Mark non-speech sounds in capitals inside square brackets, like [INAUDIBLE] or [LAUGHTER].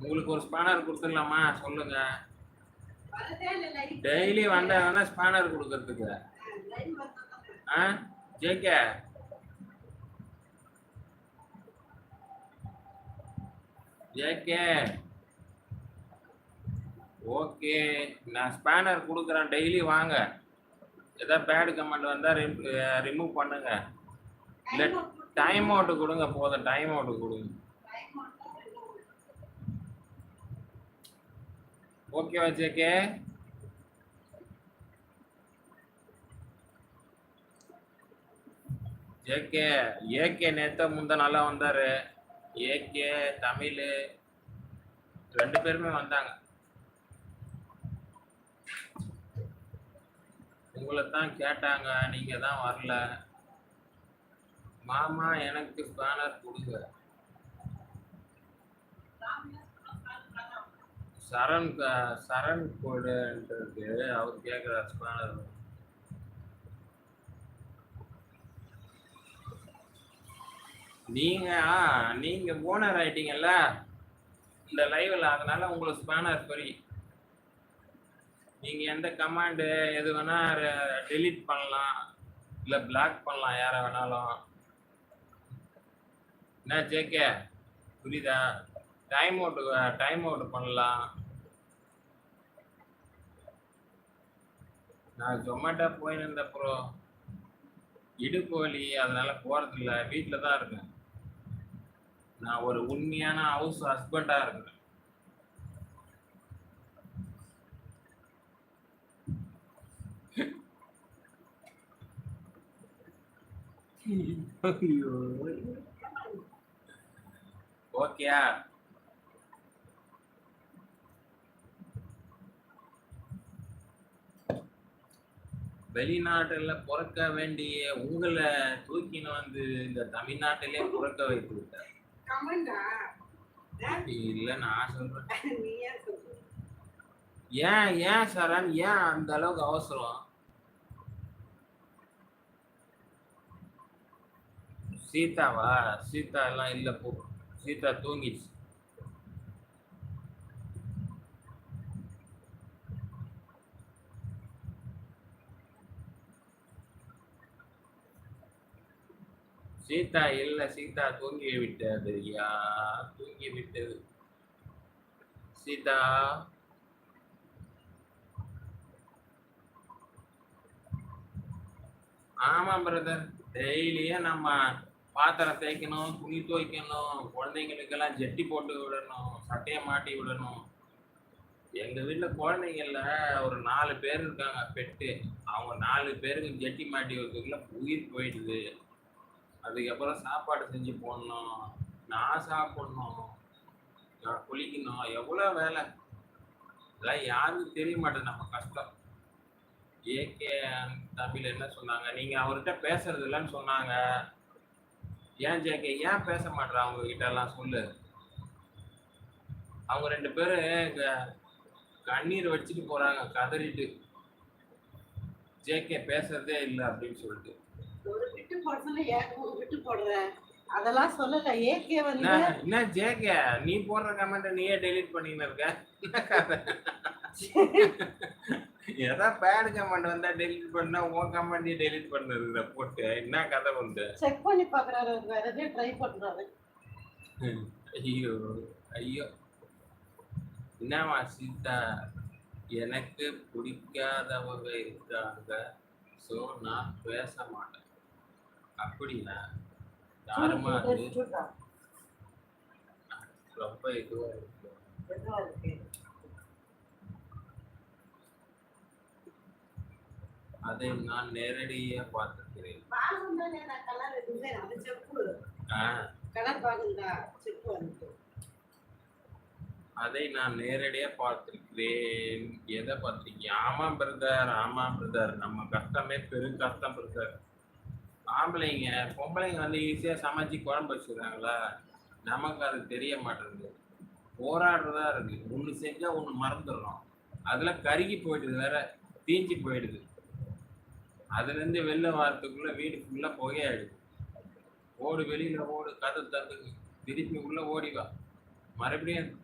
உங்களுக்கு ஒரு ஸ்பேனர் கொடுத்துடலாமா? சொல்லுங்க. டெய்லி வந்தா வேணா ஸ்பேனர் கொடுக்கறதுக்கு? ஆ? ஜேகே ஜேகே ஓகே நான் ஸ்பேனர் கொடுக்குறேன். டெய்லி வாங்க. ஏதாவது பேடு கமெண்ட் வந்தால் ரிமூவ் பண்ணுங்க. இல்லை டைம் அவுட்டு கொடுங்க. போதும். டைம் அவுட்டு கொடுங்க. ஓகேவா ஜேகே ஏகே ஏகே நேத்த முந்த நாளா வந்தாரு. ஏகே தமிழ் ரெண்டு பேருமே வந்தாங்க. உங்களை தான் கேட்டாங்க நீங்க தான் வரல. மாமா எனக்கு பேனர் கொடுங்க. சரண் சரண் கோடுன்றது அவர் கேட்குறார் ஸ்பேனர் நீங்க நீங்க ஓனர் ஆயிட்டீங்கல்ல? இந்த லைவ்ல அதனால உங்களுக்கு ஸ்பேனர் ஃப்ரீ நீங்க எந்த கமாண்டு எது வேணா டெலீட் பண்ணலாம். இல்ல பிளாக் பண்ணலாம் யாரை வேணாலும். என்ன ஜேகே புரியுதா? டைம் அவுட் டைம் அவுட் பண்ணலாம். நான் ஜொமேட்டோ போயிருந்த ப்ரோ இடுப்பு வலி அதனால போறதில்ல. வீட்டில் தான் இருக்கேன். நான் ஒரு உண்மையான ஹவுஸ் ஹஸ்பண்டா இருக்கிறேன். ஓகேயா வெளிநாட்டுல பிறக்க வேண்டிய உங்களை தூக்கின்னு வந்து இந்த தமிழ்நாட்டிலே பிறக்க வைத்து விட்டார். இல்ல நான் சொல்றேன். [LAUGHS] ஏன் ஏன் சரண் ஏன் அந்த அளவுக்கு அவசரம்? சீதாவா? சீதா எல்லாம் இல்ல போ. சீதா தூங்கிடுச்சு. சீதா இல்ல சீதா தூங்கி விட்டது. ஐயா தூங்கி விட்டது. சீதா. ஆமா பிரதர் டெய்லியும் நம்ம பாத்திரம் தேய்க்கணும் துணி துவைக்கணும் குழந்தைங்களுக்கெல்லாம் ஜெட்டி போட்டு விடணும் சட்டையை மாட்டி விடணும். எங்க வீட்டில் குழந்தைங்கள ஒரு நாலு பேர் இருக்காங்க பெட்டு. அவங்க நாலு பேருக்கு ஜெட்டி மாட்டி வைக்கிறதுக்குள்ள உயிர் போயிடுது. அதுக்கப்புறம் சாப்பாடு செஞ்சு போடணும். நான் சாப்பிடணும். குளிக்கணும். எவ்வளோ வேலை? இதெல்லாம் யாருக்கும் தெரிய மாட்டேது நம்ம கஷ்டம். ஏகே தமிழ் என்ன சொன்னாங்க? நீங்கள் அவர்கிட்ட பேசுறது இல்லைன்னு சொன்னாங்க. ஏன் ஜேகே ஏன் பேச மாட்டேற? அவங்க கிட்ட எல்லாம் சொல்லு. அவங்க ரெண்டு பேரும் கண்ணீர் வச்சுட்டு போகிறாங்க கதறிட்டு. ஜேகே பேசுறதே இல்லை அப்படின்னு சொல்லிட்டு. ஒரு விட்டு போட சொல்ல ஏன் விட்டு போடுற? அதெல்லாம் சொல்லல. ஏகே வந்து என்ன ஜேகே? நீ போடுற கமெண்ட் நீயே டெலீட் பண்ணின்னு இருக்க. ஏதா பேட் கமெண்ட் வந்தா டெலீட் பண்ணா உன் கமெண்ட் டெலீட் பண்ணுற போட்டு. என்ன கதை வந்து செக் பண்ணி பாக்குறாரு வேற எதையும் ட்ரை பண்றாரு. ஐயோ ஐயோ. என்னம்மா சீதா? எனக்கு பிடிக்காதவங்க இருக்காங்க. ஸோ நான் பேச மாட்டேன். அப்படியா யாருமா அது ரொம்ப இதுவா இருக்கு. அதை நான் நேரடியா பார்த்திருக்கிறேன். அதை நான் நேரடியா பார்த்திருக்கிறேன். எதை பார்த்திருக்கீங்க? ஆமா பிரதர் ஆமா பிரதர். நம்ம கஷ்டமே பெரும் கஷ்டம் பிரதர். ஆம்பளைங்க பொம்பளைங்க வந்து ஈஸியாக சமைச்சு குழம்பு வச்சுக்கிறாங்களா? நமக்கு அது தெரிய மாட்டேங்குது. போராடுறதா இருக்கு. ஒன்று செஞ்சால் ஒன்று மறந்துடுறோம். அதில் கருகி போயிடுது வேற தீஞ்சு போயிடுது. அதுலேருந்து வெளில வரத்துக்குள்ளே வீடு ஃபுல்லாக புகையாயிடுது. ஓடு வெளியில் ஓடு கதை தந்துக்கு திருப்பி உள்ளே ஓடி வா. மறுபடியும்